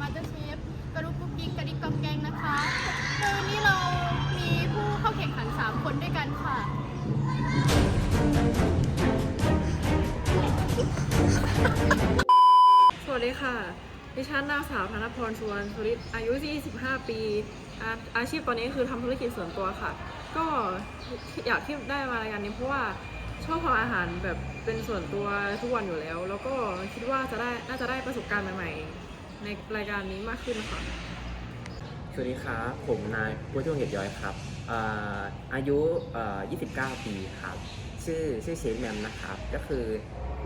Master Chef กระลุกกุ๊กกิ๊กกระดิกกองแกงนะคะคือนี่เรามีผู้เข้าแข่งขัน 3 คนด้วยกันค่ะ สวัสดีค่ะ ดิฉันนางสาวธนพรชวนรณสุริตอายุ 25 ปีอาอาชีพตอนนี้คือทำธุรกิจส่วนตัวค่ะ ก็อยากที่ได้มารายการนี้เพราะว่าชอบทำอาหารแบบเป็นส่วนตัวทุกวันอยู่แล้ว แล้วก็คิดว่าจะได้น่าจะได้ประสบการณ์ใหม่ ในรายการนี้มากขึ้นค่ะ สวัสดีครับผมนายผู้ช่วงเหตุย้อยครับอ่าอายุเอ่อ29 ปีครับ ชื่อชื่อเชฟแมมนะครับ ก็คือ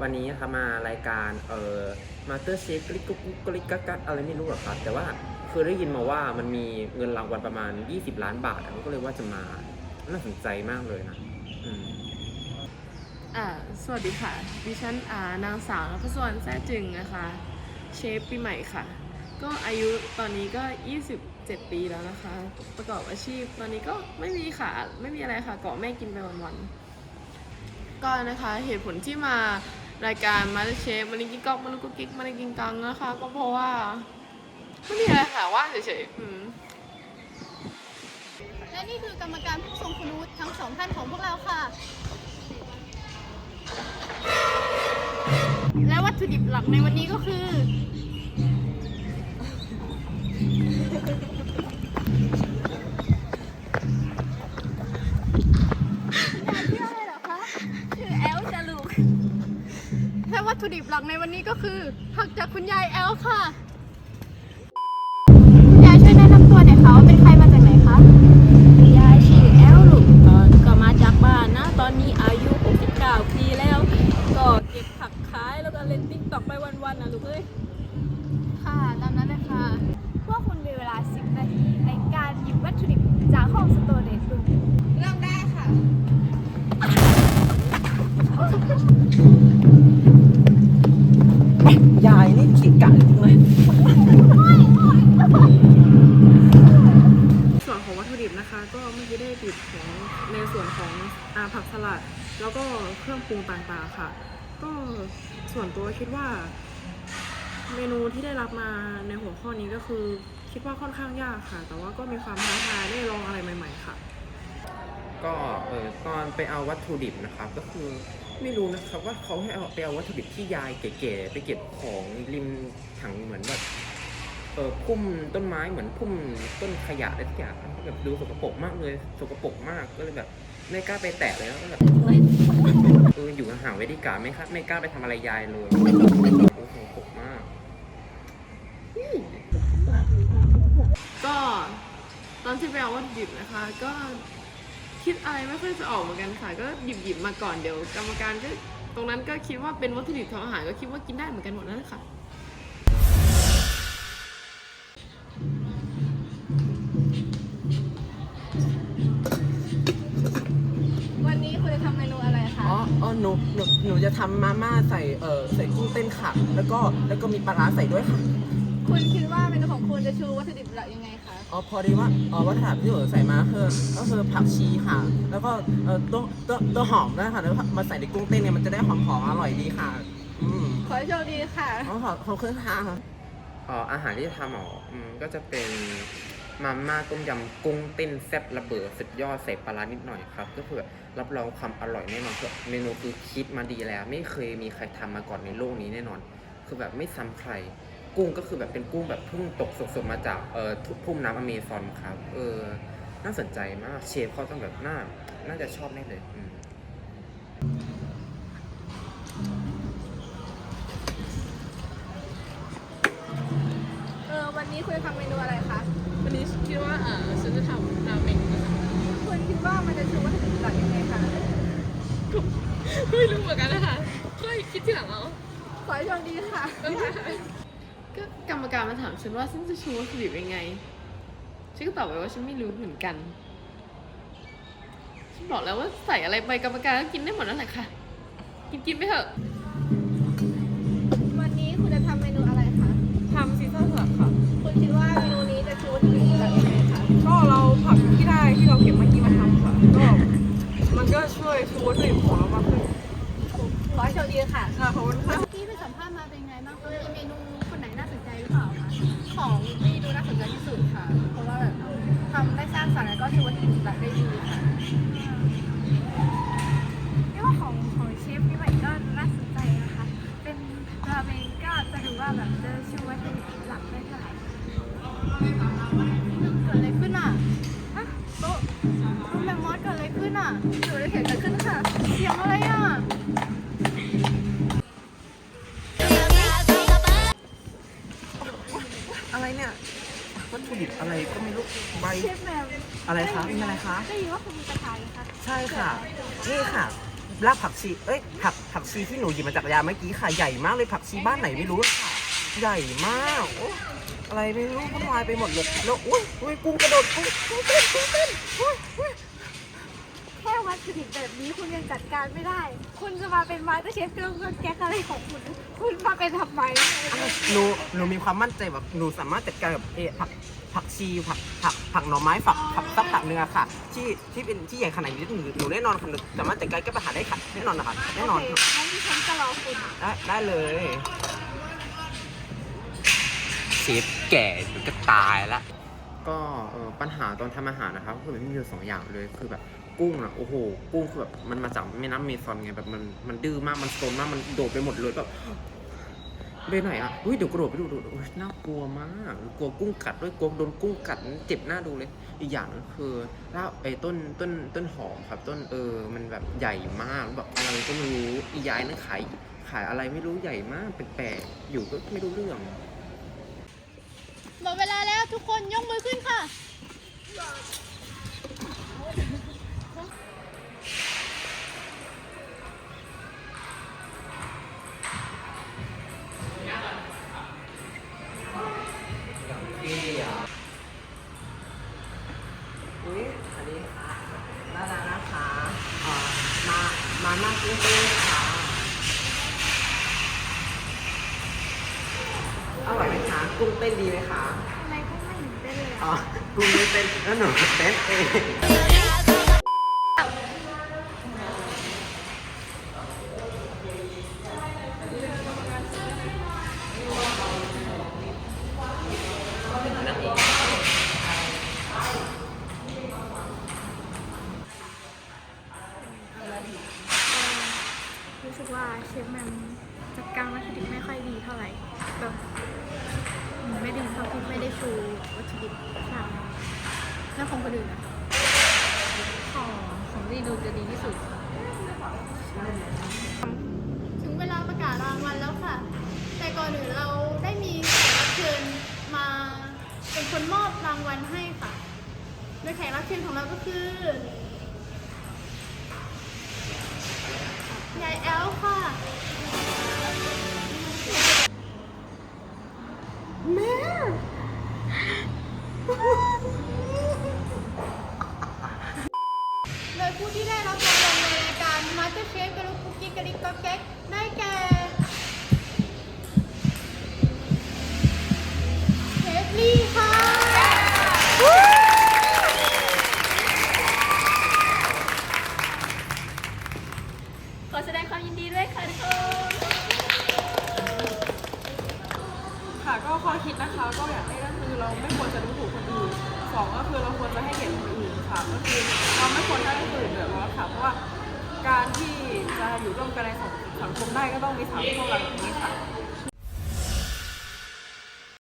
วันนี้นะครับมารายการเอ่อมาสเตอร์เชฟกลิกกุ๊กกุ๊กกลิกกักกักอะไรไม่รู้หรอกครับ แต่ว่าคือได้ยินมาว่ามันมีเงินรางวัลประมาณ 20 ล้านบาทอะก็เลยว่าจะมาน่าสนใจมากเลยนะอืม อ่าสวัสดีค่ะ ดิฉันอ่านางสาวนภสวรรณแซ่จึงนะคะ เชฟปีใหม่ค่ะ ก็อายุตอนนี้ก็ 27 ปีแล้วนะคะ ประกอบอาชีพตอนนี้ก็ไม่มีค่ะ ไม่มีอะไรค่ะเกาะแม่กินไปวันๆก็นะคะเหตุผลที่มารายการมาเชฟมาลิกิกอกมาลุกกกิกมาลิกิงกังนะคะ ก็เพราะว่าไม่มีอะไรค่ะว่างเฉยๆและนี่คือกรรมการผู้ทรงคุณวุฒิทั้งสองท่านของพวกเราค่ะ และวัตถุดิบหลักในวันนี้ก็คือชื่ออะไรเหรอคะชื่อแอลจาลูกและวัตถุดิบหลักในวันนี้ก็คือผักจากคุณยายแอลค่ะ สลัด แล้วก็เครื่องปรุงต่างๆค่ะ ก็ส่วนตัวคิดว่า เมนูที่ได้รับมาในหัวข้อนี้ก็คือ คิดว่าค่อนข้างยากค่ะ แต่ว่าก็มีความท้าทายได้ลองอะไรใหม่ ๆ ค่ะ ก็เออตอนไปเอาวัตถุดิบนะครับ ก็คือไม่รู้นะครับว่าเขาให้เอาไปเอาวัตถุดิบที่ยายเก๋ๆไปเก็บของริมถังเหมือนแบบ เออพุ่มต้นไม้เหมือนพุ่มต้นขยะอะไรทุกอย่างแบบดูสกปรกมากเลยสกปรกมากก็เลยแบบไม่กล้าไปแตะเลยแล้วก็แบบเอออยู่ห่างๆไว้ดีกว่าไม่ครับไม่กล้าไปทำอะไรยายเลยโอ้โหสกปรกมาก ก็ตอนที่ไปเอาวัตถุดิบนะคะ ก็คิดอะไรไม่ค่อยจะออกเหมือนกันค่ะ ก็หยิบหยิบมาก่อนเดี๋ยวกรรมการก็ตรงนั้นก็คิดว่าเป็นวัตถุดิบทำอาหารก็คิดว่ากินได้เหมือนกันหมดนั่นแหละค่ะ หนูหนูหนูจะทำมาม่าใส่เอ่อใส่กุ้งเต้นค่ะ แล้วก็แล้วก็มีปลาร้าใส่ด้วยค่ะ คุณคิดว่าเมนูของคุณจะชูวัตถุดิบหลักยังไงคะ อ๋อพอดีว่าอ๋อวัตถุดิบที่หนูใส่มาคือก็คือผักชีค่ะ แล้วก็เอ่อตัวตัวตัวหอมด้วยค่ะแล้วมาใส่ในกุ้งเต้นเนี่ยมันจะได้หอมหอมๆอร่อยดีค่ะ อืมขอให้โชคดีค่ะอ๋อขอบขอบคุณค่ะ เอ่ออาหารที่จะทำอ๋ออืมก็จะเป็น มาม่าต้มยำกุ้งเต้นแซ่บระเบิดสุดยอดใส่ปลาร้านิดหน่อยครับ ก็คือรับรองความอร่อยแน่นอนคือเมนูคือคิดมาดีแล้ว ไม่เคยมีใครทำมาก่อนในโลกนี้แน่นอน คือแบบไม่ซ้ำใคร กุ้งก็คือแบบเป็นกุ้งแบบเพิ่งตกสดๆมาจากเอ่อทุ่งน้ำอเมซอนครับ เออน่าสนใจมากเชฟเขาต้องแบบน่าน่าจะชอบแน่เลยอืมเออวันนี้คุณจะทำ คิดว่าเอ่าฉันจะทำราเมงคะคุณคิดว่ามันจะชูวัตถุดิบหลักยังไงคะไม่รู้เหมือนกันนะคะค่อยคิดทีหลังเอาขอให้โชคดีค่ะ ก็กรรมการมาถามฉันว่าฉันจะชูวัตถุดิบยังไง ฉันก็ตอบไปว่าฉันไม่รู้เหมือนกัน ฉันบอกแล้วว่าใส่อะไรไปกรรมการก็กินได้หมดนั่นแหละค่ะ กินกินไปเถอะ วยฟูดหน่วยหัวมาขึ้นขอโชคดีค่ะขอบคุณค่ะที่ไปสัมภาษณ์มาเป็นไงบ้างคะมีเมนูคนไหนน่าสนใจหรือเปล่าคะของพี่ดูน่าสนใจที่สุดค่ะ เพราะว่าแบบทำได้สร้างสรรค์แล้วก็ชวนทีมแบบได้ดีค่ะที่ว่าของของเชฟพี่ใหม่ก็น่าสนใจนะคะ เป็นราเมงก็จะถือว่าแบบเจะชูวนหลักได้เท่าไหร่ อะไรเนี่ยวัตถุดิบอะไรก็ไม่รู้ใบอะไรคะมีอะไรคะได้ยินว่าคุณมีกระชายค่ะใช่ค่ะนี่ค่ะรากผักชีเอ้ยผักผักชีที่หนูหยิบมาจากยาเมื่อกี้ค่ะใหญ่มากเลยผักชีบ้านไหนไม่รู้ค่ะใหญ่มากโอ้อะไรไม่รู้วุ่นลอยไปหมดเลยแล้วอุ้ยอุ้ยกุ้งกระโดดกุ้งกุ้งเต้นกุ้งเต้นอุ้ยอุ้ย วัตถุดิบแบบนี้คุณยังจัดการไม่ได้ คุณจะมาเป็นมาสเตอร์เชฟเครื่องเครื่องแก๊กอะไรของคุณ คุณมาเป็นทำไมหนูหนูมีความมั่นใจแบบหนูสามารถจัดการกับเอะผักผักชีผักผักผักหน่อไม้ฝักผักสักผักเนื้อะค่ะ ที่ที่เป็นที่ใหญ่ขนาดนี้หนูหนูแน่นอนค่ะหนูสามารถจัดการแก้ปัญหาได้ค่ะแน่นอนนะคะแน่นอนโอเคงั้นดิฉันจะรอคุณได้ได้เลยเชฟแก่มันก็ตายละก็เออปัญหาตอนทำอาหารนะครับคือมันมีอยู่สองอย่างเลยคือแบบ กุ้งอะโอ้โห กุ้งคือแบบมันมาจากแม่น้ำเมซอนไงแบบมันมันดื้อมากมันโซนมากมันโดดไปหมดเลยแบบไปไหนอะอุ้ยเดี๋ยวกระโดดไปดูดูดูอุ๊ยน่ากลัวมากกลัวกุ้งกัดด้วยกลัวโดนกุ้งกัดเจ็บหน้าดูเลย อีกอย่างนึงคือรากไอ้ต้นต้นต้นหอมครับ ต้นเออมันแบบใหญ่มากแบบอะไรก็ไม่รู้อียายนั่นขายขายอะไรไม่รู้ใหญ่มากแปลกๆอยู่ก็ไม่รู้เรื่องหมดเวลาแล้วทุกคนยกมือขึ้นค่ะ กุ้งเต้นดีไหมคะทำไมพวกไม่เห็นเต้นเลยอ๋อ กุ้งไม่เต้นแล้วหนูเต้นเอง ดูจะดีที่สุด ถึงเวลาประกาศรางวัลแล้วค่ะ แต่ก่อนอื่นเราได้มีแขกรับเชิญมาเป็นคนมอบรางวัลให้ค่ะ โดยแขกรับเชิญของเราก็คือยายแอลค่ะ กกี้กระดิกก็แก๊กได้แก่เชฟลี่ค่ะขอแสดงความยินดีด้วยค่ะทุกคนค่ะก็ข้อคิดนะคะก็อย่างแรกก็คือเราไม่ควรจะดูถูกคนอื่นสองก็คือเราควรจะให้เกียรติคนอื่นค่ะก็คือเราไม่ควรให้คนอื่นเดือดร้อนค่ะเพราะว่า การที่จะอยู่ร่วมกันในสังคมได้ก็ต้องมีสามข้อหลักอย่างนี้ค่ะ